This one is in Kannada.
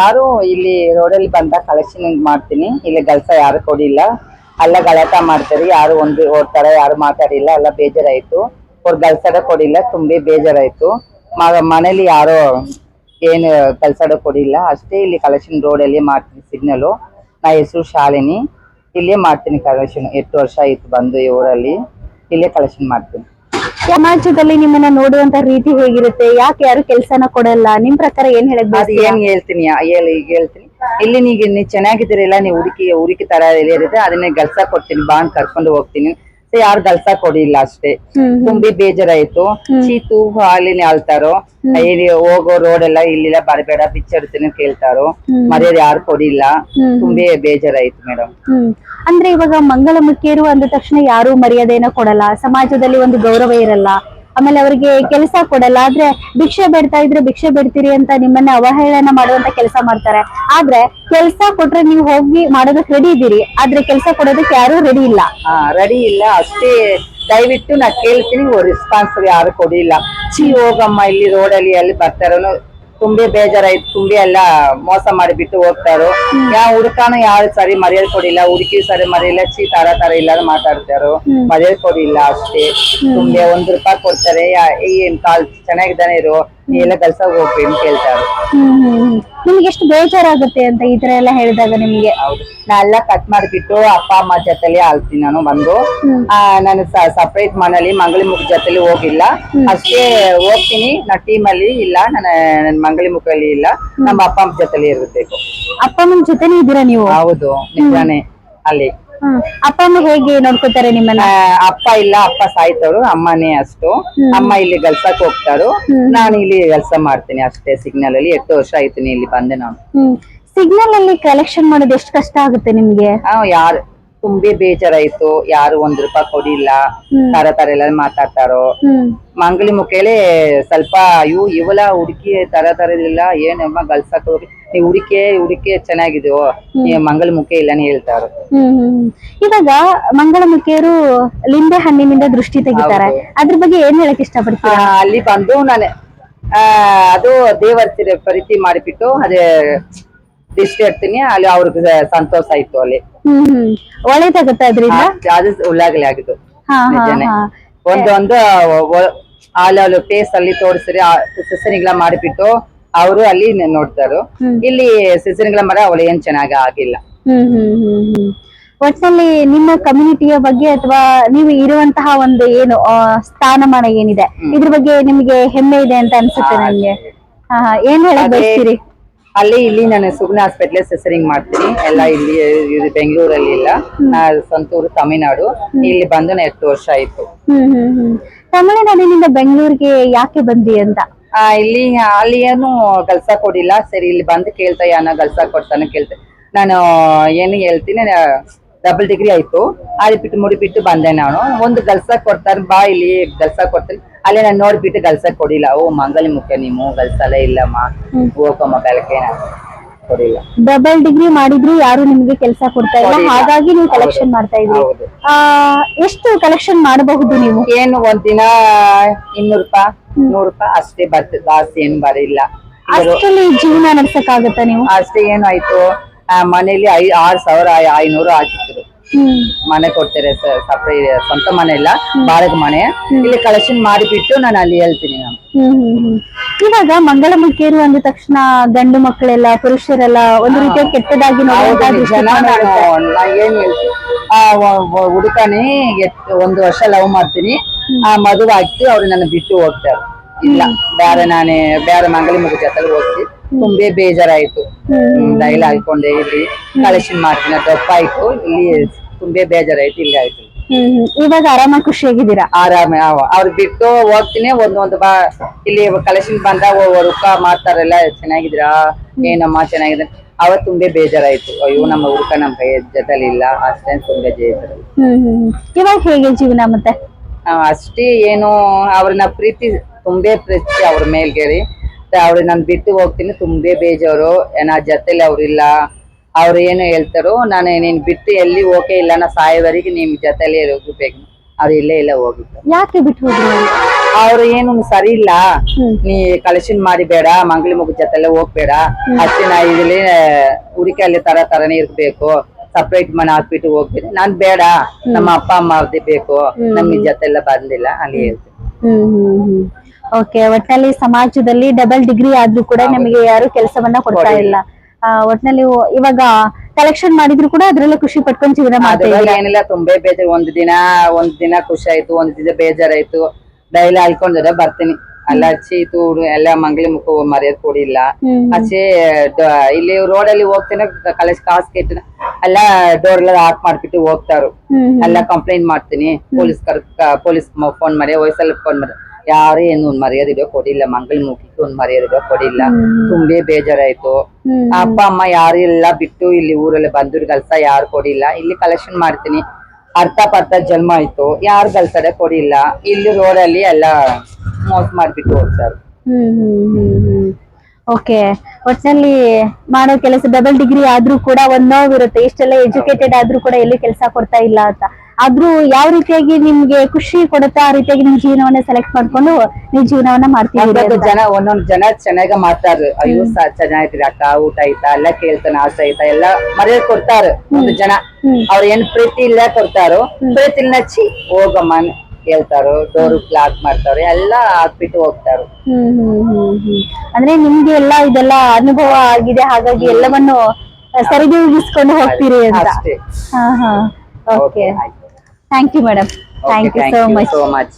ಯಾರು ಇಲ್ಲಿ ರೋಡಲ್ಲಿ ಬಂದ ಕಲೆಕ್ಷನ್ ಮಾಡ್ತೀನಿ. ಇಲ್ಲಿ ಕೆಲಸ ಯಾರು ಕೊಡಿಲ್ಲ. ಅಲ್ಲ ಗಲಾಟ ಮಾಡ್ತಾರೆ. ಯಾರು ಒಂದು ಓಡ್ತಾರೆ ಯಾರು ಮಾತಾಡಿಲ್ಲ, ಎಲ್ಲ ಬೇಜಾರಾಯ್ತು. ಅವ್ರು ಕೆಲಸದ ಕೊಡಿಲ್ಲ, ತುಂಬಿ ಬೇಜಾರಾಯ್ತು. ಮನೇಲಿ ಯಾರೋ ಏನು ಕೆಲಸದ ಕೊಡಿಲ್ಲ. ಅಷ್ಟೇ ಇಲ್ಲಿ ಕಲೆಕ್ಷನ್ ರೋಡಲ್ಲಿ ಮಾಡ್ತೀನಿ ಸಿಗ್ನಲು ನಾ ಹೆಸರು ಶಾಲಿನಿ. ಇಲ್ಲೇ ಮಾಡ್ತೀನಿ ಕಲೆಕ್ಷನ್ ಎಷ್ಟು ವರ್ಷ ಆಯ್ತು ಬಂದು ಈ ಊರಲ್ಲಿ. ಇಲ್ಲೇ ಕಲೆಕ್ಷನ್ ಮಾಡ್ತೀನಿ. ಸಮಾಜದಲ್ಲಿ ನಿಮ್ಮನ್ನ ನೋಡುವಂತ ರೀತಿ ಹೇಗಿರುತ್ತೆ? ಯಾಕೆ ಯಾರು ಕೆಲ್ಸನ ಕೊಡಲ್ಲ? ನಿಮ್ ಪ್ರಕಾರ ಏನ್ ಹೇಳಕ್ ಅದು? ಏನ್ ಹೇಳ್ತೀನಿ ಹೇಳಿ ಈಗ ಹೇಳ್ತೀನಿ. ಇಲ್ಲಿ ನೀವು ನೀವ್ ಚೆನ್ನಾಗಿದ್ದೀರಲ್ಲ ನೀವು ಹುಡುಕಿ ಹುಡುಕಿ ತರ ಇರುತ್ತೆ ಅದನ್ನೇ ಗಲ್ಸ ಕೊಡ್ತೀನಿ ಬಾ ಅಂತ ಕರ್ಕೊಂಡು ಹೋಗ್ತೀನಿ. ಸೊ ಯಾರು ಗಲ್ಸ ಕೊಡಿಲ್ಲ ಅಷ್ಟೇ. ತುಂಬಿ ಬೇಜಾರಾಯ್ತು. ಚೀತು ಹಾಲಿನ ಆಳ್ತಾರೋ ಇಲ್ಲಿ ಹೋಗೋ ರೋಡ್ ಎಲ್ಲ ಇಲ್ಲಿಲ್ಲ ಬರಬೇಡ ಬಿಚ್ಚಿಡ್ತೀನಿ ಕೇಳ್ತಾರೋ ಮರ್ಯಾದೆ ಯಾರು ಕೊಡಿಲ್ಲ. ತುಂಬಿ ಬೇಜಾರಾಯ್ತು ಮೇಡಮ್ ಅಂದ್ರೆ ಇವಾಗ ಮಂಗಳಮುಖಿಯರು ಅಂದ ತಕ್ಷಣ ಯಾರು ಮರ್ಯಾದೆನ ಕೊಡಲ್ಲ. ಸಮಾಜದಲ್ಲಿ ಒಂದು ಗೌರವ ಇರಲ್ಲ. ಆಮೇಲೆ ಅವರಿಗೆ ಕೆಲಸ ಕೊಡಲ್ಲ. ಆದ್ರೆ ಭಿಕ್ಷೆ ಬೇಡ್ತಾ ಇದ್ರೆ ಭಿಕ್ಷೆ ಬೇಡ್ತೀರಿ ಅಂತ ನಿಮ್ಮನ್ನ ಅವಹೇಳನ ಮಾಡುವಂತ ಕೆಲಸ ಮಾಡ್ತಾರೆ. ಆದ್ರೆ ಕೆಲಸ ಕೊಟ್ರೆ ನೀವು ಹೋಗಿ ಮಾಡೋದಕ್ಕೆ ರೆಡಿ ಇದ್ದೀರಿ. ಆದ್ರೆ ಕೆಲಸ ಕೊಡೋದಕ್ಕೆ ಯಾರು ರೆಡಿ ಇಲ್ಲ. ರೆಡಿ ಇಲ್ಲ. ಅಷ್ಟೇ ದಯವಿಟ್ಟು ನಾ ಕೇಳ್ತೀನಿ ರೆಸ್ಪಾನ್ಸ್ ಯಾರು ಕೊಡಿಲ್ಲ ಚಿ ಹೋಗಮ್ಮ, ಇಲ್ಲಿ ರೋಡಲ್ಲಿ ಅಲ್ಲಿ ಬರ್ತಾರೋ ತುಂಬಿ ಬೇಜಾರಾಯ್ತು ತುಂಬಿ ಎಲ್ಲ ಮೋಸ ಮಾಡಿಬಿಟ್ಟು ಹೋಗ್ತಾರೋ. ಯಾವ ಹುಡುಕಾನು ಯಾರು ಸರಿ ಮರ್ಯಾದೆ ಕೊಡಿಲ್ಲ ಹುಡುಕಿ ಸರಿ ಮರ್ಯಾದಿಲ್ಲ ಚೀ ತರ ತರ ಇಲ್ಲ ಮಾತಾಡ್ತಾರೋ. ಮರ್ಯಾದೆ ಕೊಡಿಲ್ಲ ಅಷ್ಟೇ. ತುಂಬಿ ಒಂದ್ ರೂಪಾಯಿ ಕೊಡ್ತಾರೆ ಏನ್ ಕಾಲ್ ಚೆನ್ನಾಗಿದ್ದಾನೆ ಇರೋ ನೀ ಎಲ್ಲ ಕೆಲ್ಸ ಹೋಗ್ಬೇಕು ಅಂತ ಕೇಳ್ತಾರೆ. ನಿಮ್ಗೆ ಎಷ್ಟು ಬೇಜಾರಾಗುತ್ತೆ ಅಂತ ಈ ತರ ಎಲ್ಲ ಹೇಳಿದಾಗ ನಿಮ್ಗೆ? ನಾ ಎಲ್ಲ ಕಟ್ ಮಾಡ್ಬಿಟ್ಟು ಅಪ್ಪ ಅಮ್ಮ ಜೊತೆಲಿ ಆಳ್ತೀನಿ ನಾನು ಬಂದು. ಆ, ನಾನು ಸಪರೇಟ್ ಮನೇಲಿ ಮಂಗಳಿಮುಖ ಜೊತೆಲಿ ಹೋಗಿಲ್ಲ. ಅಷ್ಟೇ ಹೋಗ್ತೀನಿ. ನಾ ಟೀಮ್ ಅಲ್ಲಿ ಇಲ್ಲ. ನನ್ನ ನನ್ನ ಮಂಗಳಿಮುಖಲ್ಲಿ ಇಲ್ಲ. ನಮ್ಮ ಅಪ್ಪ ಅಮ್ಮ ಜೊತೆಲಿ ಇರ್ಬೇಕು. ಅಪ್ಪ ಅಮ್ಮನ ಜೊತೆನೇ ಇದ್ದೀರಾ ನೀವು? ಹೌದು. ನಿಜಾನೇ. ಅಲ್ಲಿ. ಅಪ್ಪ ಅಮ್ಮ ಹೇಗೆ ನೋಡ್ಕೊತಾರೆ ನಿಮ್ಮನ್ನ? ಅಪ್ಪ ಇಲ್ಲ ಅಪ್ಪ ಸಾಯ್ತವ್ರು ಅಮ್ಮನೇ ಅಷ್ಟು. ಅಮ್ಮ ಇಲ್ಲಿ ಕೆಲ್ಸಕ್ ಹೋಗ್ತಾರು. ನಾನು ಇಲ್ಲಿ ಕೆಲಸ ಮಾಡ್ತೀನಿ ಅಷ್ಟೇ ಸಿಗ್ನಲ್ ಅಲ್ಲಿ. ಎಷ್ಟು ವರ್ಷ ಆಯ್ತೀನಿ ಇಲ್ಲಿ ಬಂದೆ ನಾನು. ಹ್ಮ್. ಸಿಗ್ನಲ್ ಅಲ್ಲಿ ಕಲೆಕ್ಷನ್ ಮಾಡೋದು ಎಷ್ಟು ಕಷ್ಟ ಆಗುತ್ತೆ ನಿಮ್ಗೆ? ಯಾರು ತುಂಬಿ ಬೇಜಾರಾಯ್ತು. ಯಾರು ಒಂದ್ ರೂಪಾಯಿ ಕೊಡಿಲ್ಲ. ತರ ತರ ಎಲ್ಲ ಮಾತಾಡ್ತಾರೋ. ಹ್ಮ್. ಮಂಗಲಿ ಮುಖೇಲಿ ಸ್ವಲ್ಪ ಇವು ಇವಲ ಹುಡುಕಿ ತರ ತರ ಇಲ್ಲ ಏನಮ್ಮ ಗಲ್ಸಕ್ ಹೋಗಿ ನೀ ಹುಡುಕಿ ಹುಡುಕಿ ಚೆನ್ನಾಗಿದೆಯೋ ಈ ಮಂಗಲ ಮುಖ ಹೇಳ್ತಾರೆ ಹ್ಮ್. ಇವಾಗ ಮಂಗಳಮುಖಿಯರು ಲಿಂಬೆ ಹಣ್ಣಿನಿಂದ ದೃಷ್ಟಿ ತೆಗಿತಾರೆ. ಅದ್ರ ಬಗ್ಗೆ ಏನ್ ಹೇಳಕ್ ಆ, ಇಷ್ಟಪಡ್ತೀರಾ ಅಲ್ಲಿ ಬಂದು ನಾನು ಅದು ದೇವರ ಪರಿತಿ ಮಾಡಿಬಿಟ್ಟು ಅದೇ ದೃಷ್ಟಿ ಇರ್ತೀನಿ ಅಲ್ಲಿ ಅವ್ರಿಗೆ ಸಂತೋಷ ಆಯ್ತು ಅಲ್ಲಿ. ಹ್ಮ್ ಹ್ಮ್. ಒಳ್ಳೇದಾಗತ್ತ ಅದ್ರಿಂದ? ಅದು ಉಳ್ಳಾಗಲಿ ಆಗಿದ್ದು. ಹಾ ಹಾ ನಿಜಾನೇ. ಹಾ. ಒಂದೊಂದು ಅಲ್ಲಿ ಟೇಸ್ಟ್ ಅಲ್ಲಿ ತೋರಿಸ್ರಿ. ಮಾಡಿಬಿಟ್ಟು ಅವರು ಅಲ್ಲಿ ನೋಡ್ತಾರು. ಇಲ್ಲಿ ಸಿಸನಿಗಳ ಮರ ಅವಳು ಏನ್ ಚೆನ್ನಾಗಿ ಆಗಿಲ್ಲ. ಹ್ಮ್ ಹ್ಮ್ ಹ್ಮ್ ಹ್ಮ್. ಒಟ್ನಲ್ಲಿ ನಿಮ್ಮ ಕಮ್ಯುನಿಟಿಯ ಬಗ್ಗೆ ಅಥವಾ ನೀವು ಇರುವಂತಹ ಒಂದು ಏನು ಸ್ಥಾನಮಾನ ಏನಿದೆ? ಇದ್ರ ಬಗ್ಗೆ ನಿಮ್ಗೆ ಹೆಮ್ಮೆ ಇದೆ ಅಂತ ಅನ್ಸುತ್ತೆ ನನ್ಗೆ ಏನ್ ಹೇಳಕ್ ಬಯಸ್ತೀರಿ? ಅಲ್ಲಿ ಇಲ್ಲಿ ನಾನು ಸುಗ್ನ ಹಾಸ್ಪಿಟ್ಲ್ ಸೆಸರಿಂಗ್ ಮಾಡ್ತೀನಿ. ಎಲ್ಲ ಇಲ್ಲಿ ಇದು ಬೆಂಗಳೂರಲ್ಲಿ ಇಲ್ಲ. ಸಂತೂರು ತಮಿಳ್ನಾಡು. ಇಲ್ಲಿ ಬಂದು ಎಷ್ಟು ವರ್ಷ ಆಯ್ತು. ಹ್ಮ್ ಹ್ಮ್ ಹ್ಮ್. ತಮಿಳುನಾಡಿನಿಂದ ಬೆಂಗಳೂರಿಗೆ ಯಾಕೆ ಬಂದಿ ಅಂತ? ಇಲ್ಲಿ ಅಲ್ಲಿ ಏನು ಕೆಲಸ ಕೊಡಿಲ್ಲ. ಸರಿ ಇಲ್ಲಿ ಬಂದು ಕೇಳ್ತಾ ಯಾನ ಕೆಲಸ ಕೊಡ್ತಾನೆ ಕೇಳ್ತೆ. ನಾನು ಏನು ಹೇಳ್ತೀನಿ ಡಬಲ್ ಡಿಗ್ರಿ ಆಯ್ತು. ಅಲ್ಲಿ ಬಿಟ್ಟು ಮುಡಿಬಿಟ್ಟು ಬಂದೆ ನಾನು. ಒಂದು ಕೆಲಸ ಕೊಡ್ತಾರೆ ಬಾ ಇಲ್ಲಿ ಕೆಲಸ ಕೊಡ್ತೀನಿ. ಅಲ್ಲಿ ನಾನು ನೋಡ್ಬಿಟ್ಟು ಕೆಲಸ ಕೊಡಿಲ್ಲ. ಓ ಮಂಗಲಿ ಮುಖ್ಯ ನೀವು ಕೆಲಸ ಇಲ್ಲಮ್ಮ. ಹೋಗಮ್ಮ ಬೆಳಗ್ಗೆ ಕೊಡಿಲ್ಲ. ಡಬಲ್ ಡಿಗ್ರಿ ಮಾಡಿದ್ರು ಯಾರು ನಿಮ್ಗೆ ಕೆಲಸ ಕೊಡ್ತಾ ಇಲ್ಲ. ಹಾಗಾಗಿ ನೀವು ಕಲೆಕ್ಷನ್ ಮಾಡ್ತಾ ಇದ್ರಿ. ಹೌದು. ಆ ಎಷ್ಟು ಕಲೆಕ್ಷನ್ ಮಾಡಬಹುದು ನೀವು? ಏನು ಒಂದಿನ ಇನ್ನೂರು ರೂಪಾಯಿ ನೂರು ರೂಪಾಯಿ ಅಷ್ಟೇ ಬರ್ತದೆ ಜಾಸ್ತಿ ಏನ್ ಬರಿಲ್ಲ ಅಷ್ಟರಲ್ಲಿ ಜೀವನ ನಡ್ಸಕ್ ಆಗತ್ತಾ ನೀವು? ಅಷ್ಟೇ ಏನು ಆಯ್ತು. ಆ, ಮನೇಲಿ ಐ ಆರ್ ಸಾವಿರ ಐ- ಐನೂರು ಹಾಕಿದ್ರು. ಹ್ಮ್. ಮನೆ ಕೊಡ್ತಾರೆ ಸಪ್ರೇಟ್ ಸ್ವಂತ ಮನೆ ಇಲ್ಲ ಬಾಡಿಗೆ ಮನೆ. ಇಲ್ಲಿ ಕಲೆಕ್ಷನ್ ಮಾಡಿಬಿಟ್ಟು ನಾನು ಅಲ್ಲಿ ಹೇಳ್ತೀನಿ ನಾನು. ಹ್ಮ್ ಹ್ಮ್ ಹ್ಮ್. ಇವಾಗ ಮಂಗಳಮುಖಿಯರು ಅಂದ ತಕ್ಷಣ ಗಂಡು ಮಕ್ಕಳೆಲ್ಲ ಪುರುಷರೆಲ್ಲ ಒಂದು ರೀತಿಯ ಕೆಟ್ಟದಾಗಿ ನೋಡುವಂತ ಆ ಹುಡುಕನೇ ಒಂದು ವರ್ಷ ಲವ್ ಮಾಡ್ತೀನಿ. ಆ ಮದುವೆ ಹಾಕಿ ಅವ್ರು ನನ್ನ ಬಿಟ್ಟು ಹೋಗ್ತಾರೆ. ಇಲ್ಲ ಬೇರೆ ನಾನೇ ಬೇರೆ ಮಂಗಲಿ ಮಗು ಜೊತೆಗೆ ಹೋಗ್ತಿ ತುಂಬೇ ಬೇಜಾರಾಯ್ತು. ಡೈಲ್ ಹಾಕೊಂಡೆ ಇಲ್ಲಿ ಕಲೆಕ್ಷನ್ ಮಾಡ್ತೀನಿ ದಪ್ಪ ಆಯ್ತು ಇಲ್ಲಿ ತುಂಬೇ ಬೇಜಾರಾಯ್ತು ಇಲ್ಲಿ ಆಯ್ತು ಹ್ಮ್. ಇವಾಗ ಆರಾಮ ಖುಷಿಯಾಗಿದ್ದೀರಾ ಆರಾಮ ಅವ್ರು ಬಿಟ್ಟು ಹೋಗ್ತೀನಿ ಒಂದೊಂದು ಬಾ ಇಲ್ಲಿ ಕಲೆಕ್ಷನ್ ಬಂದಾಗ ರುಕ್ಕ ಮಾಡ್ತಾರಲ್ಲ ಚೆನ್ನಾಗಿದ್ರಾ ಏನಮ್ಮ ಚೆನ್ನಾಗಿದೆ? ಅವತ್ತು ತುಂಬೇ ಬೇಜಾರಾಯ್ತು. ಅಯ್ಯೋ ನಮ್ಮ ಹುಡುಕ ನಮ್ಮ ಕೈ ಜೊತೆಲಿ ಇಲ್ಲ ಅಷ್ಟೇ ತುಂಬಾ ಬೇಜಾರು ಹ್ಮ್ ಹ್ಮ್. ಇವಾಗ ಹೇಗೆ ಜೀವನ ಮತ್ತೆ? ಅಷ್ಟೇ ಏನು ಅವ್ರನ್ನ ಪ್ರೀತಿ ತುಂಬೇ ಪ್ರೀತಿ ಅವ್ರ ಮೇಲ್ಗೇರಿ. ಅವ್ರು ನಾನು ಬಿಟ್ಟು ಹೋಗ್ತೀನಿ ತುಂಬೇ ಬೇಜಾರು. ಏನ ಜೊತೆಲಿ ಅವ್ರಿಲ್ಲ. ಅವ್ರು ಏನು ಹೇಳ್ತಾರೋ ನಾನು ನೀನ್ ಬಿಟ್ಟು ಎಲ್ಲಿ ಓಕೆ ಇಲ್ಲ ನಾ ಸಾಯೋವರೆಗೆ ನಿಮ್ ಜೊತೆಲಿ ಇರಬೇಕು ಅವ್ರು ಇಲ್ಲೇ ಇಲ್ಲ ಹೋಗಿದ್ದು. ಯಾಕೆ ಬಿಟ್ಟು ಹೋದ್ರು ಅವ್ರು? ಏನು ಸರಿ ಇಲ್ಲ. ನೀ ಕಲೆಕ್ಷನ್ ಮಾಡಿ ಬೇಡ ಮಂಗ್ಳಿ ಮಗು ಜೊತೆಲ್ಲ ಹೋಗ್ಬೇಡ. ಅಷ್ಟೇ ನಾ ಇಲ್ಲಿ ಹುಡುಕಿ ಅಲ್ಲಿ ತರ ತರನೇ ಇರ್ಬೇಕು. ಸಪ್ರೇಟ್ ಮನೆ ಹಾಕ್ಬಿಟ್ಟು ಹೋಗ್ತೀನಿ ನಾನ್ ಬೇಡ. ನಮ್ಮ ಅಪ್ಪ ಅಮ್ಮ ಅವ್ರದ್ದೇ ಬೇಕು. ನಮ್ ಜೊತೆಲ್ಲ ಜೊತೆ ಎಲ್ಲ ಬಂದಿಲ್ಲ. ಅಲ್ಲಿ ಹೇಳ್ತೀನಿ. ಹ್ಮ್ ಹ್ಮ್ ಹ್ಮ್. ಓಕೆ ಒಟ್ಟಲ್ಲಿ ಸಮಾಜದಲ್ಲಿ ಡಬಲ್ ಡಿಗ್ರಿ ಆದ್ರೂ ಕೂಡ ನಮಗೆ ಯಾರು ಕೆಲಸವನ್ನ ಕೊಡ್ತಾ ಇಲ್ಲ. ಒಟ್ನಲ್ಲಿ ಇವ- ಇವಾಗ ಕಲೆಕ್ಷನ್ ಮಾಡಿದ್ರು ಕೂಡ ಅದ್ರಲ್ಲೇ ಖುಷಿ ಪಟ್ಕೊಂಡ್ ಜೀವನ ಮಾಡ್ತೀವಿ ಏನಿಲ್ಲ ತುಂಬಾ ಬೇಜಾರು. ಒಂದ್ ದಿನ ಒಂದ್ ದಿನ ಖುಷಿ ಆಯ್ತು ಒಂದ್ ದಿನ ಬೇಜಾರಾಯ್ತು. ಡೈಲಿ ಅಲ್ಕೊಂಡ್ರೆ ಬರ್ತೀನಿ. ಅಲ್ಲ ಹಚ್ಚಿ ತೂಡು ಎಲ್ಲ ಮಂಗ್ಲಿ ಮುಖ ಮರ್ಯಾದ ಕೊಡಿಲ್ಲ. ಹಚ್ಚಿ ಆಚೆ ಇಲ್ಲಿ ರೋಡ್ ಅಲ್ಲಿ ಹೋಗ್ತೇನೆ ಕಾಲೇಜ್ ಕಾಸ್ ಕೆಟ್ಟ ಅಲ್ಲ ಡೋರ್ ಎಲ್ಲ ಹಾಕ್ ಮಾಡ್ಬಿಟ್ಟು ಹೋಗ್ತಾರು ಅಲ್ಲ ಎಲ್ಲ ಕಂಪ್ಲೇಂಟ್ ಮಾಡ್ತೀನಿ ಪೊಲೀಸ್ ಕರ್ ಪೊಲೀಸ್ ಫೋನ್ ಮಾಡಿ ವಯಸ್ಸಲ್ಲಿ ಫೋನ್ ಮಾಡಿ. ಯಾರು ಏನು ಒಂದ್ ಮರ್ಯಾದೆ ಇಡೋ ಕೊಡಿಲ್ಲ ಮಂಗಲ್ ಮುಖಕ್ಕೆ ಒಂದ್ ಮರ್ಯಾದೆ ಇಡೋ ಕೊಡಿಲ್ಲ. ತುಂಬೇ ಬೇಜಾರಾಯ್ತು. ಅಪ್ಪ ಅಮ್ಮ ಯಾರು ಎಲ್ಲ ಬಿಟ್ಟು ಇಲ್ಲಿ ಊರಲ್ಲಿ ಬಂದ್ರು ಕೆಲ್ಸ ಯಾರು ಕೊಡಿಲ್ಲ. ಇಲ್ಲಿ ಕಲೆಕ್ಷನ್ ಮಾಡ್ತೀನಿ. ಅರ್ಥ ಪರ್ಥ ಜನ್ಮ ಆಯ್ತು. ಯಾರು ಕೆಲ್ಸಡೆ ಕೊಡಿಲ್ಲ. ಇಲ್ಲಿ ರೋಡಲ್ಲಿ ಎಲ್ಲ ಮೋಸ ಮಾಡ್ಬಿಟ್ಟು ಹೋಗ್ತಾರೆ. ಹ್ಮ್ ಹ್ಮ್ ಹ್ಮ್ ಹ್ಮ್. ಓಕೆ ಒಟ್ನಲ್ಲಿ ಮಾಡೋ ಕೆಲಸ ಡಬಲ್ ಡಿಗ್ರಿ ಆದ್ರೂ ಕೂಡ ಒಂದ್ ನೋವಿರುತ್ತೆ. ಇಷ್ಟೆಲ್ಲ ಎಜುಕೇಟೆಡ್ ಆದ್ರೂ ಕೂಡ ಎಲ್ಲಿ ಕೆಲಸ ಕೊಡ್ತಾ ಇಲ್ಲ ಅಂತ. ಆದ್ರೂ ಯಾವ ರೀತಿಯಾಗಿ ನಿಮ್ಗೆ ಖುಷಿ ಕೊಡುತ್ತಾ ಆ ರೀತಿಯಾಗಿ ನಿಮ್ ಜೀವನವನ್ನ ಸೆಲೆಕ್ಟ್ ಮಾಡ್ಕೊಂಡು ನೀವು ಜೀವನವನ್ನ ಮಾಡ್ತೀವಿ ಜನ ಒಂದೊಂದು ಜನ ಚೆನ್ನಾಗ ಮಾತಾಡ್ರು ಅಯ್ಯೋ ಸಾ ಚೆನ್ನಾಗಿದ್ರಿ ಅಕ್ಕ? ಊಟ ಆಯ್ತಾ? ಎಲ್ಲ ಕೇಳ್ತಾನೆ ಆಸೆ ಆಯ್ತಾ? ಎಲ್ಲ ಮರ್ಯಾದೆ ಕೊಡ್ತಾರ ಒಂದು ಜನ. ಅವ್ರ ಏನ್ ಪ್ರೀತಿ ಇಲ್ಲ ಕೊಡ್ತಾರೋ ಪ್ರೀತಿ ನಚ್ಚಿ ಹೋಗಮ್ಮ ಹೇಳ್ತಾರೋ ಡೋರ್ ಲಾಕ್ ಮಾಡ್ತಾರೋ ಎಲ್ಲ ಹಾಕ್ಬಿಟ್ಟು ಹೋಗ್ತಾರೋ. ಅಂದ್ರೆ ನಿಮ್ಗೆ ಎಲ್ಲ ಇದೆಲ್ಲ ಅನುಭವ ಆಗಿದೆ ಹಾಗಾಗಿ ಎಲ್ಲವನ್ನು ಸರಿದೂಗಿಸ್ಕೊಂಡು ಹೋಗ್ತೀರಿ ಅಂತ. ಹಾ ಹಾ. Okay thank you madam thank you so much so much